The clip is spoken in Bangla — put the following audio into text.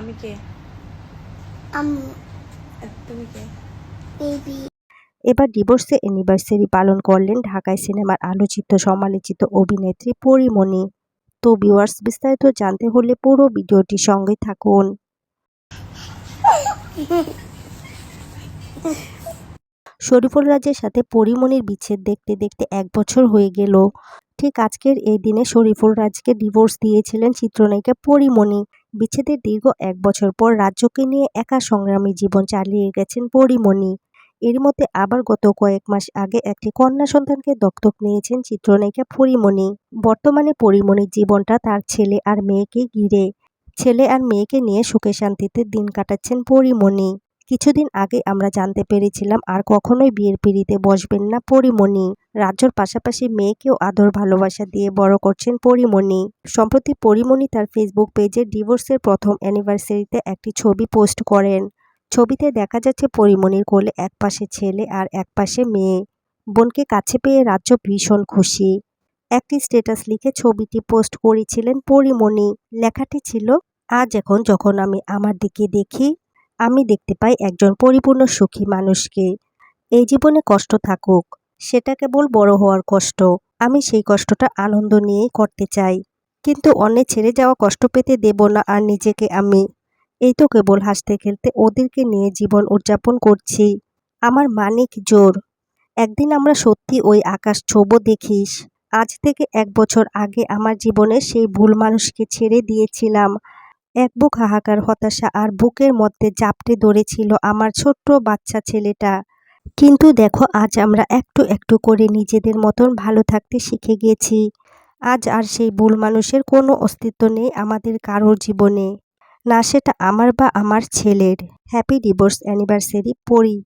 আমি কে? তুমি কে? বেবি এবার ডিভোর্সে অ্যানিভার্সারি পালন করলেন ঢাকায় সিনেমার আলোচিত সমালোচিত অভিনেত্রী পরিমণি। তো ভিউয়ার্স বিস্তারিত জানতে হলে পুরো ভিডিওটি সঙ্গে থাকুন। শরীফুল রাজের সাথে পরিমণির বিচ্ছেদ দেখতে দেখতে এক বছর হয়ে গেল। ঠিক আজকের এই দিনে শরীফুল রাজকে ডিভোর্স দিয়েছিলেন চিত্রনায়িকা পরিমণি। বিচ্ছেদের দীর্ঘ এক বছর পর রাজ্যকে নিয়ে একা সংগ্রামী জীবন চালিয়ে গেছেন পরিমণি। এর মধ্যে আবার গত কয়েক মাস আগে একটি কন্যা সন্তানকে দত্তক নিয়েছেন চিত্রনায়িকা পরিমণি। বর্তমানে পরিমণির জীবনটা তার ছেলে আর মেয়েকে ঘিরে। ছেলে আর মেয়েকে নিয়ে সুখে শান্তিতে দিন কাটাচ্ছেন পরিমণি। কিছুদিন আগে আমরা জানতে পেরেছিলাম আর কখনোই বিয়ের পিড়িতে বসবেন না পরিমণি। রাজ্যর পাশাপাশি মেয়েকেও আদর, ভালোবাসা দিয়ে বড় করছেন পরিমণি। সম্প্রতি পরিমণি তার ফেসবুক পেজে ডিভোর্সের প্রথম অ্যানিভার্সারিতে একটি ছবি পোস্ট করেন। ছবিতে দেখা যাচ্ছে পরিমণির কোলে এক পাশে ছেলে আর এক পাশে মেয়ে। বোনকে কাছে পেয়ে রাজ্য ভীষণ খুশি। একটি স্ট্যাটাস লিখে ছবিটি পোস্ট করেছিলেন পরিমণি। লেখাটি ছিল, আজ এখন যখন আমি আমার দিকে দেখি, আমি দেখতে পাই একজন পরিপূর্ণ সুখী মানুষকে। এই জীবনে কষ্ট থাকুক। সেটা কেবল বড় হওয়ার কষ্ট। আমি সেই কষ্টটা আনন্দ নিয়েই করতে চাই। কিন্তু অন্যের ছেড়ে যাওয়া কষ্ট পেতে দেব না আর নিজেকে আমি। এই তো কেবল হাসতে খেলতে ওদেরকে নিয়ে জীবন উদযাপন করছি। আমার মানিক জোর। একদিন আমরা সত্যি ওই আকাশ ছোবো দেখিস। আজ থেকে এক বছর আগে আমার জীবনে সেই ভুল মানুষকে ছেড়ে দিয়েছিলাম। এক বুক হাহাকার হতাশা আর বুকের মধ্যে জাপটে ধরেছিল আমার ছোট্ট বাচ্চা ছেলেটা। কিন্তু দেখো, আজ আমরা একটু একটু করে নিজেদের মতন ভালো থাকতে শিখে গেছি। আজ আর সেই ভুল মানুষের কোনো অস্তিত্ব নেই আমাদের কারোর জীবনে। না সেটা আমার বা আমার ছেলের। হ্যাপি ডিভোর্স অ্যানিভার্সারি পড়ি